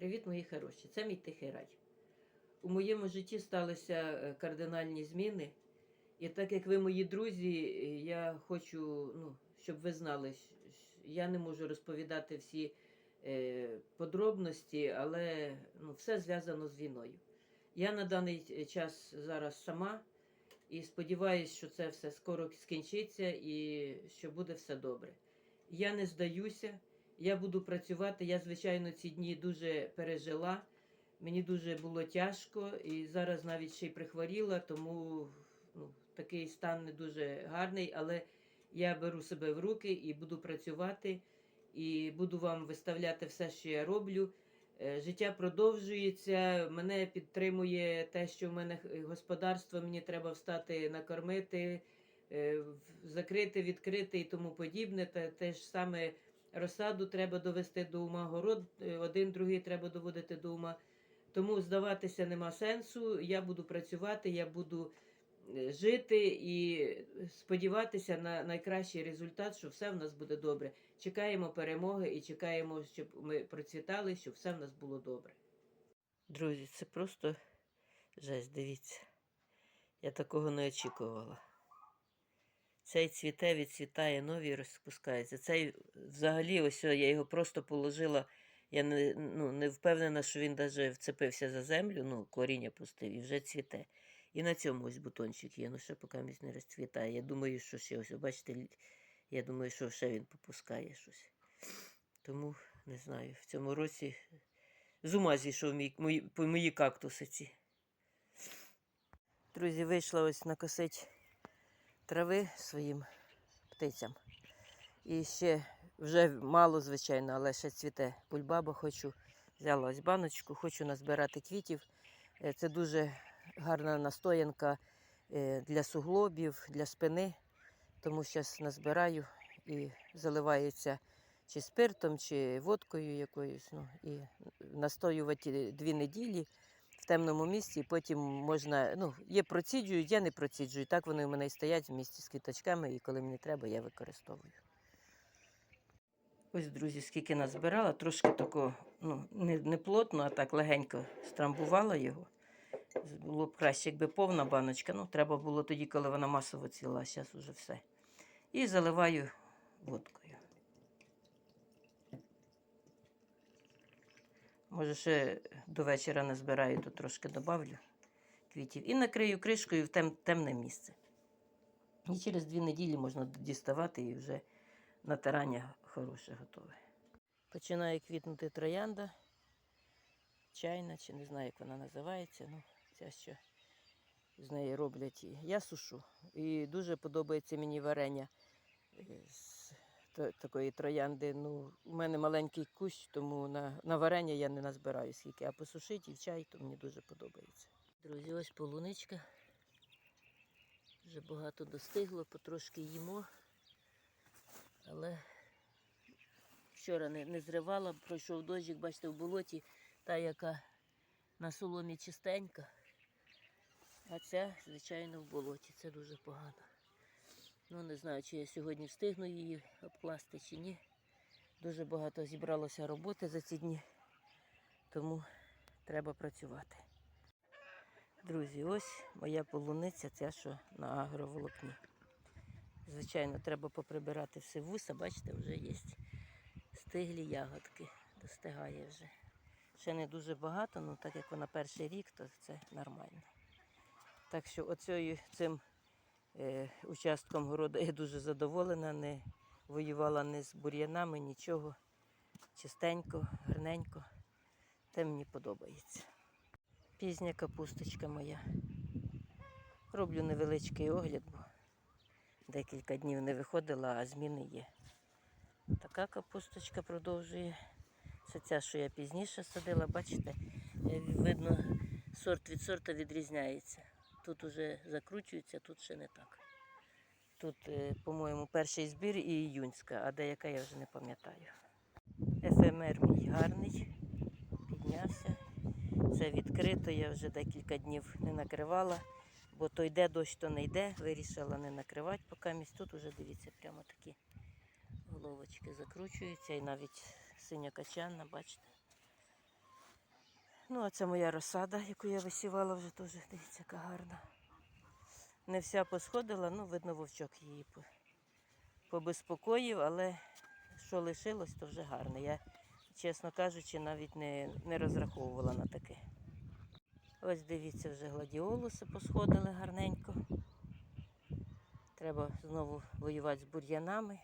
Привіт, мої хороші! Це мій тихий рай. У моєму житті сталися е, кардинальні зміни. І так як ви мої друзі, я хочу, ну, щоб ви знали, я не можу розповідати всі е, подробності, але ну, все зв'язано з війною. Я на даний час зараз сама і сподіваюся, що це все скоро скінчиться і що буде все добре. Я не здаюся. Я буду працювати. Я, звичайно, ці дні дуже пережила. Мені дуже було тяжко, і зараз навіть ще й прихворіла, тому ну, такий стан не дуже гарний. Але я беру себе в руки і буду працювати, і буду вам виставляти все, що я роблю. Е, Життя продовжується. Мене підтримує те, що в мене господарство, мені треба встати накормити, е, закрити, відкрити і тому подібне. Та те ж саме розсаду треба довести до ума, город е, один, другий треба доводити до ума. Тому здаватися нема сенсу. Я буду працювати, я буду е, жити і сподіватися на найкращий результат, що все в нас буде добре. Чекаємо перемоги і чекаємо, щоб ми процвітали, щоб все в нас було добре. Друзі, це просто жесть, дивіться. Я такого не очікувала. Цей цвіте, відцвітає, нові розпускаються. Цей взагалі, ось я його просто положила. Я не, ну, не впевнена, що він навіть вцепився за землю, ну, коріння пустив і вже цвіте. І на цьому ось бутончик є, ну ще поки місь не розцвітає. Я думаю, що ще ось, бачите, я думаю, що ще він попускає щось. Тому не знаю, в цьому році з ума зійшов мій, мої, мої кактуси ці. Друзі, вийшла ось накосить трави своїм птицям. І ще вже мало, звичайно, але ще цвіте бульбаба. Хочу взяла ось баночку, хочу назбирати квітів. Е, Це дуже гарна настоянка е, для суглобів, для спини. Тому зараз назбираю і заливається чи спиртом, чи водкою якоюсь. Ну, і настоювати дві неділі в темному місці, і потім можна, ну, є проціджують, я не проціджую. Так вони у мене і стоять в місті з квіточками, і коли мені треба, я використовую. Ось, друзі, скільки назбирала, трошки тако, ну, не, не плотно, а так легенько страмбувала його. Було б краще, якби повна баночка. Ну, треба було тоді, коли вона масово ціла, зараз уже все. І заливаю водкою. Може, ще до вечора назбираю, то трошки добавлю квітів. І накрию кришкою в тем, темне місце. І через дві неділі можна діставати і вже натирання хороше готове. Починає квітнути троянда, чайна, чи не знаю, як вона називається. Ну, ця що з неї роблять. Я сушу. І дуже подобається мені варення е, з такої троянди. Ну, у мене маленький кущ, тому на, на варення я не назбираю скільки, а посушити і в чай, то мені дуже подобається. Друзі, ось полуничка. Вже багато достигло, потрошки їмо. Але вчора не, не зривала, пройшов дощик, бачите, в болоті та, яка на соломі чистенька. А ця, звичайно, в болоті. Це дуже погано. Ну, не знаю, чи я сьогодні встигну її обкласти чи ні. Дуже багато зібралося роботи за ці дні, тому треба працювати. Друзі, ось моя полуниця, ця, що на агроволокні. Звичайно, треба поприбирати все вуса, бачите, вже є стиглі ягодки, достигає вже. Ще не дуже багато, але так як вона перший рік, то це нормально. Так що оцею цим участком городу я дуже задоволена, не воювала ні з бур'янами, нічого. Чистенько, гарненько. Те мені подобається. Пізня капусточка моя. Роблю невеличкий огляд, бо декілька днів не виходила, а зміни є. Така капусточка продовжує. Це ця, що я пізніше садила, бачите, е, видно, сорт від сорта відрізняється. Тут уже закручується, тут ще не так. Тут, е, по-моєму, перший збір і іюнська, а деяка я вже не пам'ятаю. ефемер мій гарний, піднявся. Це відкрито, я вже декілька днів не накривала, бо то йде дощ, то не йде. Вирішила не накривати, поки місць тут уже дивіться, прямо такі головочки закручуються і навіть синя качанна, бачите. Ну, а це моя розсада, яку я висівала вже теж. Дивіться, яка гарна. Не вся посходила, ну, видно, вовчок її побезпокоїв, але що лишилось, то вже гарне. Я, чесно кажучи, навіть не, не розраховувала на таке. Ось дивіться, вже гладіолуси посходили гарненько. Треба знову воювати з бур'янами.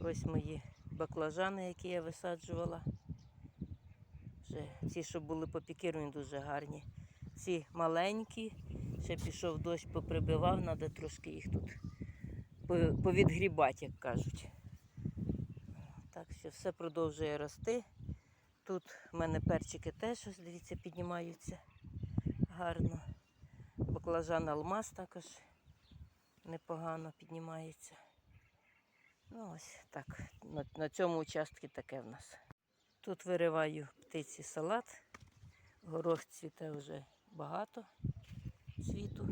Ось мої баклажани, які я висаджувала. Вже ці, що були по попікіровані, дуже гарні. Ці маленькі, ще пішов дощ, поприбивав, треба трошки їх тут повідгрібати, як кажуть. Так що все продовжує рости. Тут в мене перчики теж, ось дивіться, піднімаються гарно. Баклажан алмаз також непогано піднімається. Ну ось так. На, на цьому участку таке в нас. Тут вириваю птиці салат. Горох цвіте вже багато цвіту.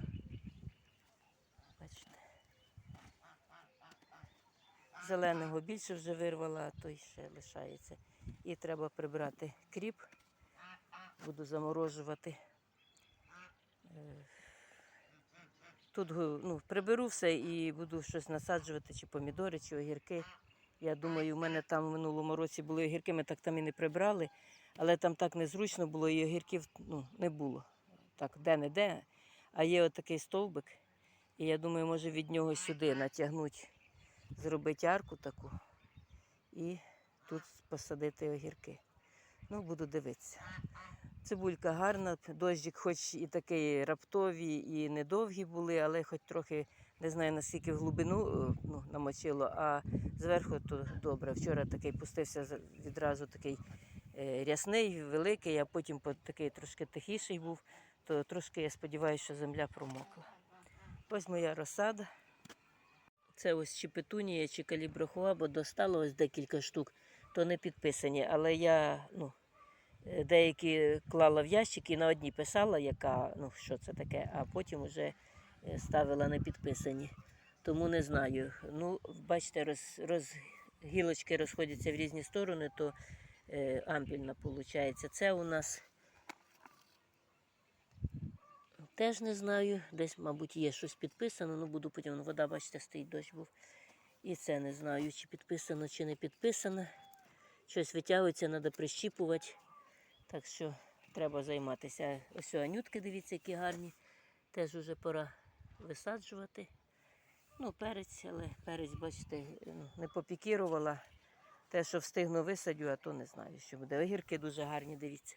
Бачите. Зеленого більше вже вирвала, а той ще лишається. І треба прибрати кріп. Буду заморожувати. Е, Тут ну, приберу все і буду щось насаджувати, чи помідори, чи огірки. Я думаю, у мене там в минулому році були огірки, ми так там і не прибрали, але там так незручно було, і огірків ну, не було. Так, де-не-де. А є отакий стовбик. І я думаю, може від нього сюди натягнути, зробити арку таку і тут посадити огірки. Ну, буду дивитися. Цибулька гарна, дощик хоч і такий раптові, і недовгі були, але хоч трохи не знаю наскільки в глибину е, ну, намочило, а зверху то добре. Вчора такий пустився відразу такий е, рясний, великий, а потім такий трошки тихіший був, то трошки я сподіваюся, що земля промокла. Ось моя розсада. Це ось чи петунія, чи каліброхуа, бо достало ось декілька штук, то не підписані. Але я ну, е, деякі клала в ящик і на одній писала, яка, ну, що це таке, а потім вже ставила не підписані. Тому не знаю. Ну, бачите, роз, роз, гілочки розходяться в різні сторони, то е, ампільна виходить. Це у нас теж не знаю. Десь, мабуть, є щось підписано, ну буду потім. Вода, бачите, стоїть дощ був. І це не знаю, чи підписано, чи не підписано. Щось витягується, треба прищіпувати. Так що треба займатися. Ось анютки, дивіться, які гарні. Теж вже пора висаджувати. Ну, перець, але перець, бачите, ну, не попікірувала. Те, що встигну висадю, а то не знаю, що буде. Огірки дуже гарні, дивіться.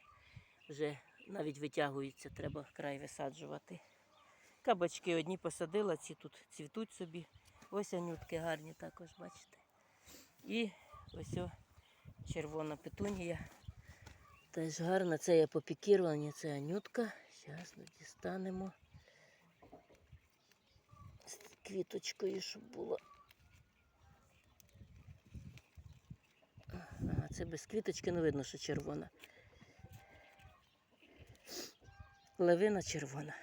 Вже навіть витягуються, треба край висаджувати. Кабачки одні посадила, ці тут цвітуть собі. Ось анютки гарні також, бачите. І ось о, червона петунія. Теж гарна, це я попікірування, це анютка. Зараз дістанемо квіточкою, щоб було. Ага, це без квіточки, не видно, що червона. Левина червона.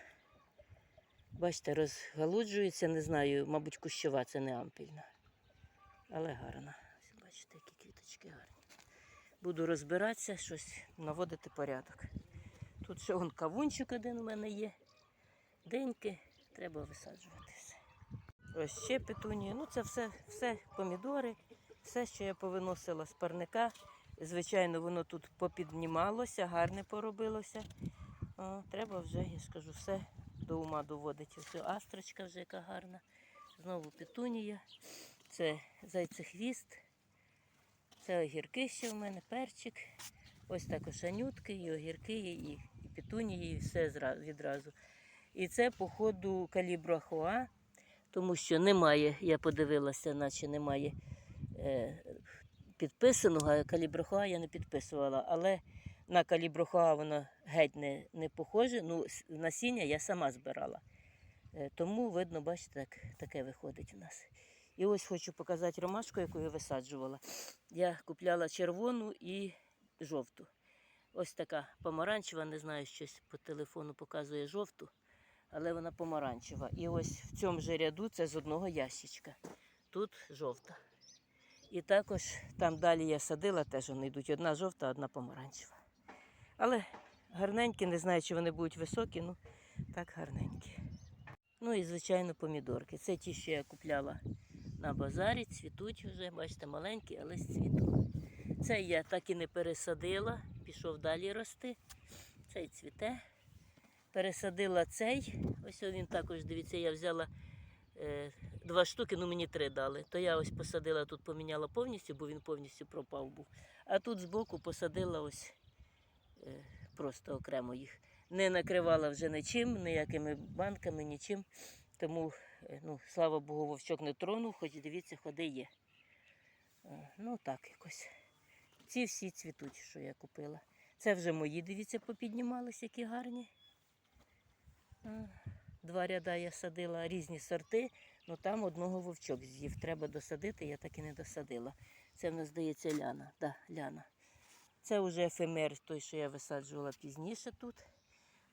Бачите, розгалуджується, не знаю, мабуть, кущова, це не ампільна. Але гарна. Ось бачите, які квіточки гарні. Буду розбиратися, щось наводити порядок. Тут ще вон кавунчик один у мене є. Деньки, треба висаджувати. Ось ще петунія. Ну, це все, все помідори, все, що я повиносила з парника. Звичайно, воно тут попіднімалося, гарне поробилося. О, треба вже, я ж кажу, все до ума доводити. Ось астрочка вже яка гарна. Знову петунія. Це зайцехвіст. Це огірки ще в мене, перчик. Ось також анютки, і огірки, і, і петунії, і все відразу. І це, походу, калібру Ахуа, тому що немає, я подивилася, наче немає е, підписаного, а каліброхоа я не підписувала. Але на каліброхоа воно геть не, не похоже. Ну, насіння я сама збирала. Е, тому, видно, бачите, так, таке виходить у нас. І ось хочу показати ромашку, яку я висаджувала. Я купляла червону і жовту. Ось така помаранчева, не знаю, щось по телефону показує жовту, але вона помаранчева. І ось в цьому же ряду це з одного ящичка. Тут жовта. І також там далі я садила, теж вони йдуть одна жовта, одна помаранчева. Але гарненькі, не знаю, чи вони будуть високі, ну так гарненькі. Ну і, звичайно, помідорки. Це ті, що я купляла на базарі, цвітуть вже, бачите, маленькі, але з цвіту. Цей я так і не пересадила, пішов далі рости. Цей цвіте. Пересадила цей. Ось він також, дивіться, я взяла е, два штуки, ну мені три дали. То я ось посадила, тут поміняла повністю, бо він повністю пропав був. А тут збоку посадила ось е, просто окремо їх. Не накривала вже нічим, ніякими банками, нічим. Тому, е, ну, слава Богу, вовчок не тронув, хоч дивіться, ходи є. Е, Ну так якось. Ці всі цвітуть, що я купила. Це вже мої, дивіться, попіднімались, які гарні. Два ряда я садила різні сорти, але там одного вовчок з'їв. Треба досадити, я так і не досадила. Це в нас здається ляна. Да, ляна. Це вже ефемер, той, що я висаджувала пізніше тут.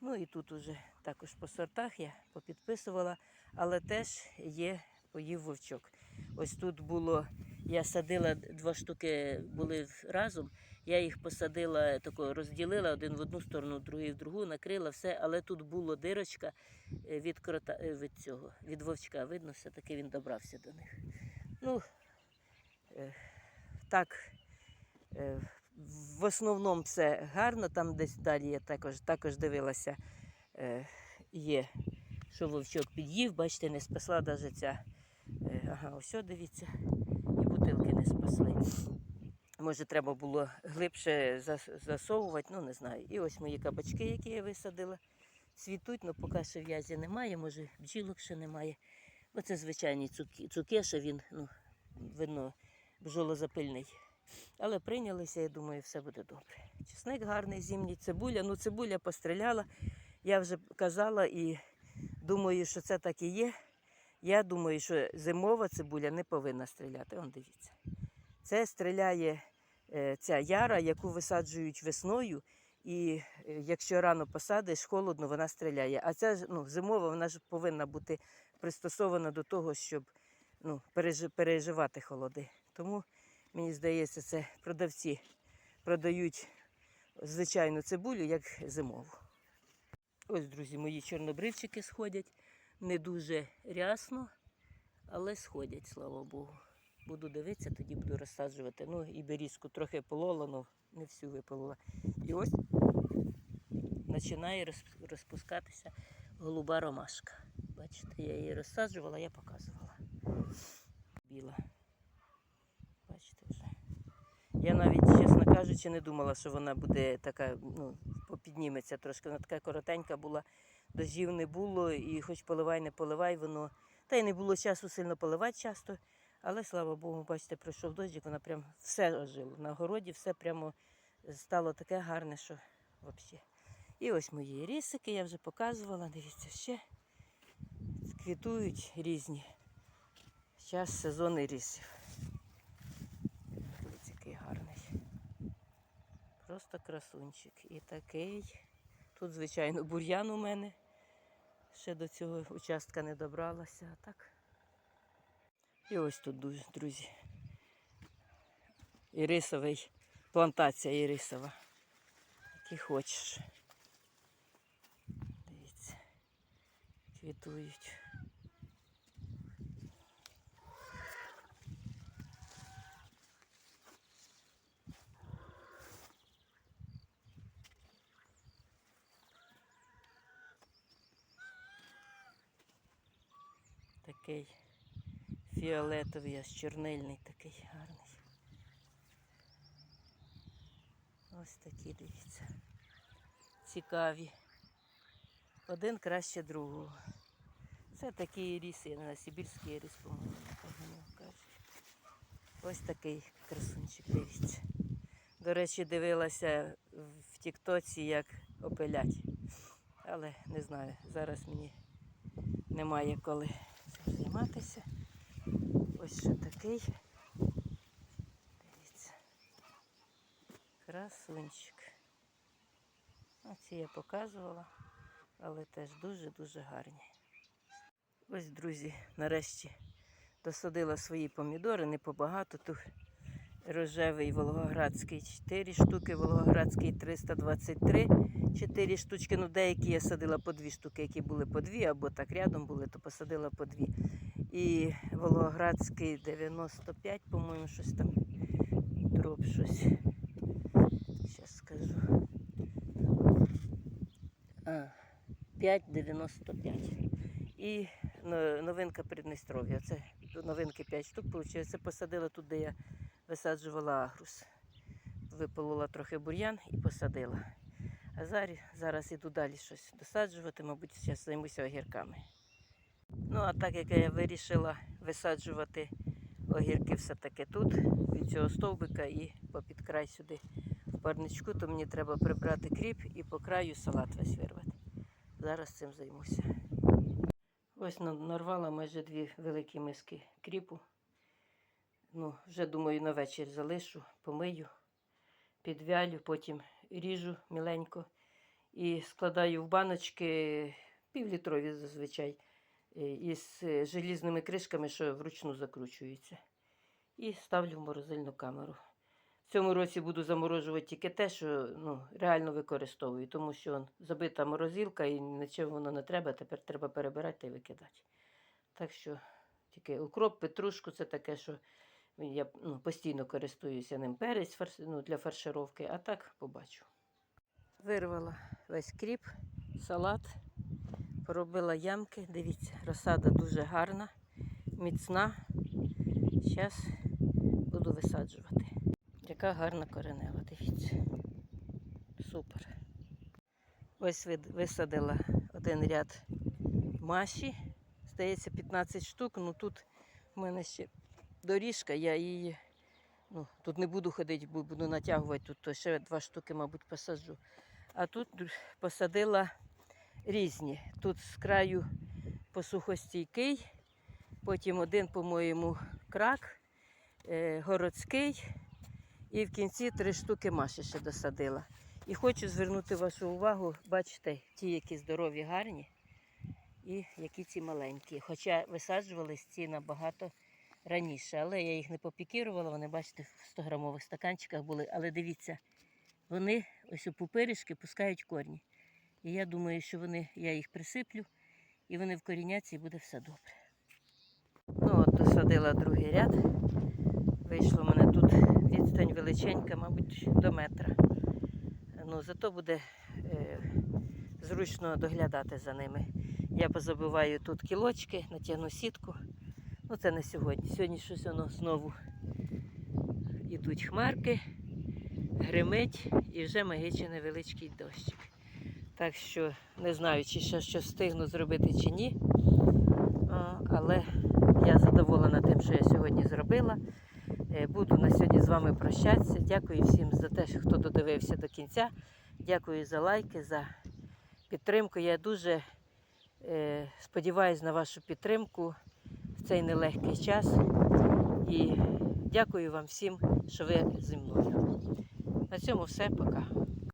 Ну і тут уже також по сортах я попідписувала, але теж є поїв вовчок. Ось тут було, я садила два штуки були разом. Я їх посадила, тако розділила один в одну сторону, другий в другу, накрила все, але тут була дирочка е, від крота е, від цього, від вовчка. Видно, все-таки він добрався до них. Ну, е, так, в основному все гарно. Там десь далі я також, також дивилася, є, що вовчок під'їв, бачите, не спасла навіть ця. Е, Ага, ось, дивіться, і бутилки не спасли. Може, треба було глибше засовувати, ну не знаю. І ось мої кабачки, які я висадила, цвітуть, але поки що в'язі немає, може бджілок ще немає. Бо це звичайний цуки, цукеша, він, ну, видно, бджолозапильний. Але прийнялися, я думаю, все буде добре. Чесник гарний, зимній цибуля. Ну, цибуля постріляла. Я вже казала і думаю, що це так і є. Я думаю, що зимова цибуля не повинна стріляти. Вон дивіться. Це стріляє е, ця яра, яку висаджують весною. І е, якщо рано посадиш, холодно, вона стріляє. А ця ну, зимова вона ж повинна бути пристосована до того, щоб ну, переживати холоди. Тому Мені здається, це продавці продають звичайну цибулю, як зимову. Ось, друзі, мої чорнобривчики сходять. Не дуже рясно, але сходять, слава Богу. Буду дивитися, тоді буду розсаджувати. Ну і берізку трохи полола, але не всю виполола. І ось починає роз- розпускатися голуба ромашка. Бачите, я її розсаджувала, я показувала. Біла. Бачите вже. Я навіть, чесно кажучи, не думала, що вона буде така, ну, попідніметься трошки. Вона така коротенька була, дождів не було, і хоч поливай, не поливай, воно. Та й не було часу сильно поливати часто. Але слава Богу, бачите, пройшов дощик, вона прям все ожило. На городі все прямо стало таке гарне, що взагалі. І ось мої рісики, я вже показувала, дивіться, ще квітують різні. Зараз сезон рісів. Дивіться, який гарний. Просто красунчик. І такий. Тут, звичайно, бур'ян у мене. Ще до цього участка не добралася, а так. І ось тут, друзі. Ірисовий, плантація ірисова. Який хочеш. Дивіться. Квітують. Такий фіолетовий, аж чорнильний такий гарний. Ось такі, дивіться. Цікаві. Один краще другого. Це такі ріси, на Сибірський ріс, по-моєму, кажуть. Ось такий красунчик, дивіться. До речі, дивилася в Тіктоці, як опилять. Але не знаю, зараз мені немає коли займатися. Ось що такий. Дивіться. Красунчик. Оці я показувала, але теж дуже-дуже гарні. Ось, друзі, нарешті досадила свої помідори, не побагато. Тут Рожевий Волгоградський 4 штуки, Волгоградський 323, 4 штучки. Ну, деякі я садила по 2 штуки, які були по 2, або так рядом були, то посадила по 2. І Волгоградський 95, по-моєму, щось там. Дроб щось. Зараз скажу. А, 5,95. І новинка Придністров'я. Це новинки 5 штук. Получається, посадила тут, де я висаджувала агрус. Виполола трохи бур'ян і посадила. А зараз, зараз іду далі щось досаджувати, мабуть, зараз займуся огірками. Ну, а так як я вирішила висаджувати огірки все-таки тут, від цього стовбика і попід край сюди в парничку, то мені треба прибрати кріп і по краю салат весь вирвати. Зараз цим займуся. Ось нарвала майже дві великі миски кріпу. Ну, вже думаю, на вечір залишу, помию, підвялю, потім ріжу міленько і складаю в баночки півлітрові зазвичай е, із е, желізними кришками, що вручну закручуються. І ставлю в морозильну камеру. В цьому році буду заморожувати тільки те, що ну, реально використовую, тому що он, забита морозилка і нічого воно не треба, тепер треба перебирати та й викидати. Так що тільки укроп, петрушку це таке, що я ну, постійно користуюся ним перець ну, для фаршировки, а так побачу. Вирвала весь кріп, салат, поробила ямки. Дивіться, розсада дуже гарна, міцна. Зараз буду висаджувати. Яка гарна коренева, дивіться. Супер. Ось висадила один ряд маші. Здається, 15 штук. Ну тут в мене ще доріжка, я її ну, тут не буду ходити, бо буду натягувати, тут то ще два штуки, мабуть, посаджу. А тут посадила різні. Тут з краю посухостійкий, потім один, по-моєму, крак, е, городський. І в кінці три штуки маші ще досадила. І хочу звернути вашу увагу, бачите, ті, які здорові, гарні, і які ці маленькі. Хоча висаджувались ці набагато раніше, але я їх не попікірувала, вони, бачите, в 100-грамових стаканчиках були. Але дивіться, вони ось у пупиришки пускають корні. І я думаю, що вони, я їх присиплю, і вони вкоріняться, і буде все добре. Ну, от досадила другий ряд. Вийшло в мене тут відстань величенька, мабуть, до метра. Ну, зато буде е, зручно доглядати за ними. Я позабиваю тут кілочки, натягну сітку. Ну, це не сьогодні. Сьогодні щось воно знову ідуть хмарки, гримить і вже магичий невеличкий дощик. Так що не знаю, чи ще щось встигну зробити чи ні. Але я задоволена тим, що я сьогодні зробила. Е, Буду на сьогодні з вами прощатися. Дякую всім за те, хто додивився до кінця. Дякую за лайки, за підтримку. Я дуже е, сподіваюся на вашу підтримку цей нелегкий час. І дякую вам всім, що ви зі мною. На цьому все. Пока.